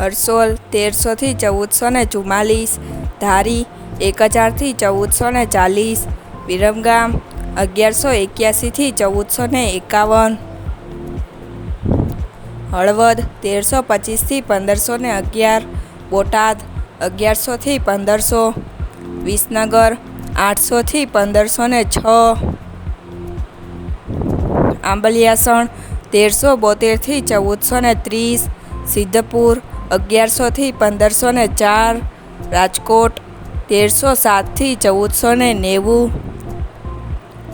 હરસોલ તેરસોથી ચૌદસો ને ચુમ્માલીસ, ધારી, એક હજારથી ચૌદસો ને ચાલીસ, વિરમગામ, અગિયારસો એક્યાસીથી ચૌદસો ને એકાવન, હળવદ, તેરસો પચીસથી પંદરસો ને અગિયાર, બોટાદ અગિયારસોથી પંદરસો, વિસનગર આઠસોથી પંદરસો ને છ, આંબલિયાસણ, તેરસો બોતેરથી ચૌદસો ને ત્રીસ, સિદ્ધપુર અગિયારસોથી પંદરસો ને ચાર, રાજકોટ તેરસો સાતથી ચૌદસો ને નેવું,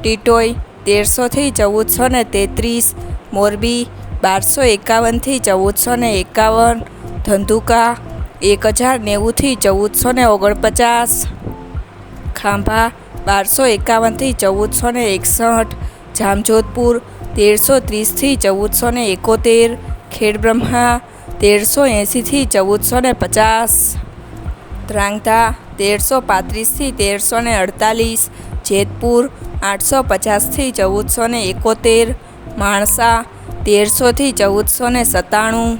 ટીટોઈ તેરસોથી ચૌદસો ને તેત્રીસ, મોરબી બારસો એકાવનથી ચૌદસો ને એકાવન, ધંધુકા એક હજાર નેવુંથી ચૌદસો ને ઓગણપચાસ, ખાંભા બારસો એકાવનથી ચૌદસો ને એકસઠ, જામજોધપુર તેરસો ત્રીસથી ચૌદસો ને એકોતેર, ખેડબ્રહ્મા તેરસો એંસીથી ચૌદસો ને પચાસ. ત્રાંગધા તેરસો પાંત્રીસથી તેરસો ને અડતાલીસ. જેતપુર આઠસો પચાસથી ચૌદસો ને એકોતેર. માણસા તેરસોથી ચૌદસો ને સત્તાણું.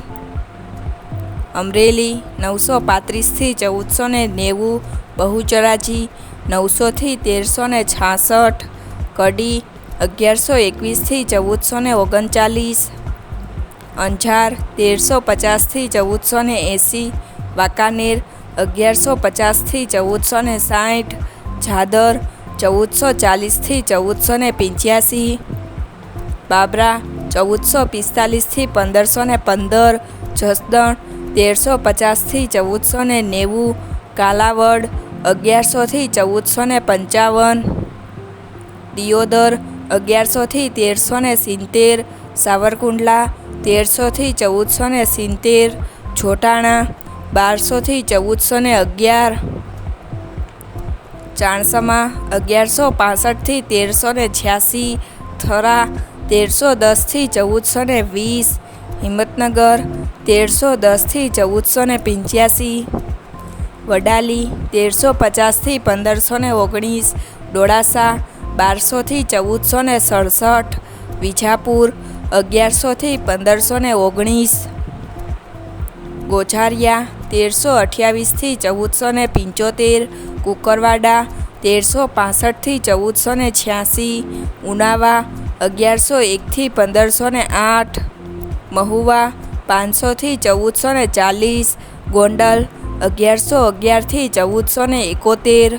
અમરેલી નવસો પાંત્રીસથી ચૌદસો ને નેવું. બહુચરાજી નવસોથી તેરસો ને છાસઠ. કડી અગિયારસો એકવીસથી ચૌદસો ને ઓગણચાલીસ. અંજાર તેરસો પચાસથી ચૌદસો ને એંસી, વાંકાનેર અગિયારસો પચાસથી ચૌદસો ને સાઠ, જાદર ચૌદસો ચાલીસથી ચૌદસો ને પંચ્યાસી, બાબરા ચૌદસો પિસ્તાલીસથી પંદરસો ને પંદર, જસદણ તેરસો પચાસથી ચૌદસો ને નેવું, કાલાવડ અગિયારસોથી ચૌદસો ને પંચાવન, દિયોદર અગિયારસોથી તેરસો ને સિત્તેર, સાવરકુંડલા તેરસોથી ચૌદસો ને સિત્તેર જોટાણા બારસોથી ચૌદસો ને અગિયાર, ચાણસમાં અગિયારસો પાસઠથી તેરસો ને છ્યાસી, થરા તેરસો દસથી ચૌદસો ને વીસ, હિંમતનગર તેરસો દસથી ચૌદસો ને પંચ્યાસી, વડાલી તેરસો પચાસથી પંદરસો ને ઓગણીસ, ડોળાસા બારસોથી ચૌદસો ને સડસઠ, વિજાપુર અગિયારસોથી પંદરસો ને ઓગણીસ ગોઝારિયા તેરસો અઠ્યાવીસથી ચૌદસો ને પંચોતેર, કુકરવાડા તેરસો પાસઠથી ચૌદસો ને છ્યાસી, ઉનાવા અગિયારસો એકથી પંદરસો ને આઠ, મહુવા પાંચસોથી ચૌદસો ને ચાલીસ, ગોંડલ અગિયારસો અગિયારથી ચૌદસો ને એકોતેર